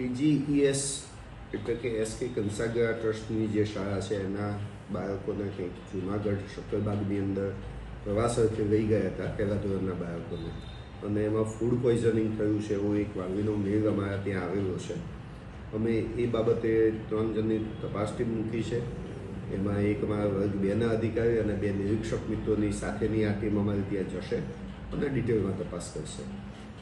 ટીજીઈએસ એટલે કે એસ કે કંસાગરા ટ્રસ્ટની જે શાળા છે, એના બાળકોને કંઈક જુનાગઢ, શક્કરબાગની અંદર પ્રવાસ અર્થે લઈ ગયા હતા, પહેલા ધોરણના બાળકોને. અને એમાં ફૂડ પોઈઝનિંગ થયું છે, એવો એક વાનગીનો મેળ અમારા ત્યાં આવેલો છે. અમે એ બાબતે ત્રણ જણની તપાસ ટીમ મૂકી છે. એમાં એક અમારા વર્ગ બેના અધિકારી અને બે નિરીક્ષક મિત્રોની સાથેની આ ટીમ અમારી ત્યાં જશે અને ડિટેલમાં તપાસ કરશે.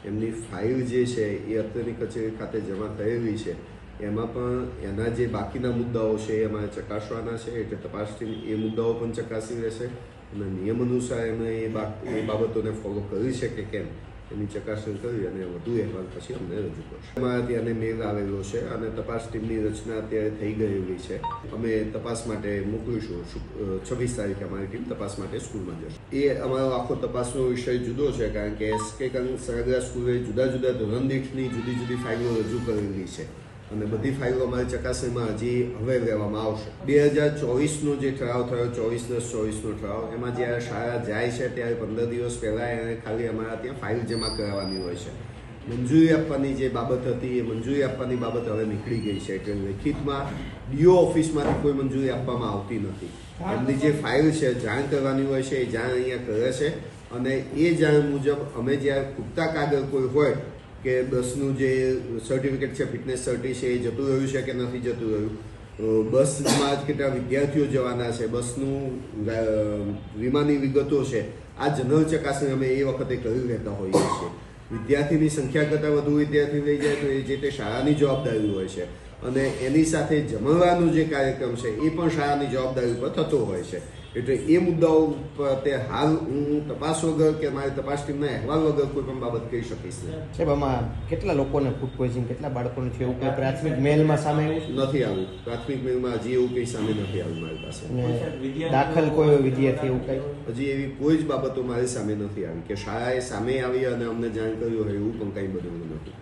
એમની ફાઇલ જે છે એ અત્યારની કચેરી ખાતે જમા થયેલી છે. એમાં પણ એના જે બાકીના મુદ્દાઓ છે એ અમારે ચકાસવાના છે એટલે તપાસ ટીમ એ મુદ્દાઓ પણ ચકાસી રહેશે અને નિયમ અનુસાર એમણે એ બાબતોને ફોલો કરી છે કે કેમ? એની ચકાસણી કરી અને વધુ અહેવાલ પછી અમને રજૂ કરશે અમારા ત્યાં મેલ આવેલો છે અને તપાસ ટીમની રચના અત્યારે થઈ ગયેલી છે અમે તપાસ માટે મોકલીશું છવ્વીસ તારીખે અમારી ટીમ તપાસ માટે સ્કૂલમાં જશે એ અમારો આખો તપાસનો વિષય જુદો છે કારણ કે એસ કે સરગરા સ્કૂલે જુદા જુદા ધોરણ દીઠની જુદી જુદી ફાઇલો રજૂ કરેલી છે અને બધી ફાઇલો અમારી ચકાસણીમાં હજી હવે લેવામાં આવશે. બે હજાર ચોવીસનો જે ઠરાવ થયો ચોવીસ દસ ચોવીસનો ઠરાવ, એમાં જ્યારે શાળા જાય છે ત્યારે પંદર દિવસ પહેલાં એને ખાલી અમારા ત્યાં ફાઇલ જમા કરાવવાની હોય છે. મંજૂરી આપવાની જે બાબત હતી, એ મંજૂરી આપવાની બાબત હવે નીકળી ગઈ છે. એટલે લેખિતમાં ડીઓ ઓફિસમાંથી કોઈ મંજૂરી આપવામાં આવતી નથી. એમની જે ફાઇલ છે, જાણ કરવાની હોય છે, એ જાણ અહીંયા કરે છે. અને એ જાણ મુજબ અમે જ્યારે ખૂટતા કાગળ કોઈ હોય કે બસનું જે સર્ટિફિકેટ છે ફિટનેસ સર્ટી છે, એ જતું રહ્યું છે કે નથી જતું રહ્યું? બસમાં જ કેટલા વિદ્યાર્થીઓ જવાના છે? બસનું વીમાની વિગતો છે. આ જનરલ ચકાસણી અમે એ વખતે કરી રહેતા હોઈએ છીએ. વિદ્યાર્થીની સંખ્યા કરતાં વધુ વિદ્યાર્થી લઈ જાય તો એ જે તે શાળાની જવાબદારી હોય છે. અને એની સાથે જમવાનું જે કાર્યક્રમ છે, એ પણ શાળાની જવાબદારી ઉપર થતો હોય છે. એટલે એ મુદ્દાઓ પર તે હાલ હું તપાસ વગર કે મારી તપાસ ટીમના અહેવાલ વગર કોઈ પણ બાબત કહી શકીશ નહીં. સાહેબ આમાં કેટલા લોકોને ફૂડ પોઈઝન કેટલા બાળકોને છે એવું કંઈ પ્રાથમિક મેલમાં સામે? આવ્યું નથી આવ્યું પ્રાથમિક મેલમાં હજી એવું કંઈ સામે નથી આવ્યું મારી પાસે. દાખલ કોઈ વિદ્યાર્થી એવું કંઈ? હજી એવી કોઈ જ બાબતો મારી સામે નથી આવી કે શાળાએ સામે આવી અને અમને જાણ કર્યું હોય એવું પણ કંઈ બન્યું નથી.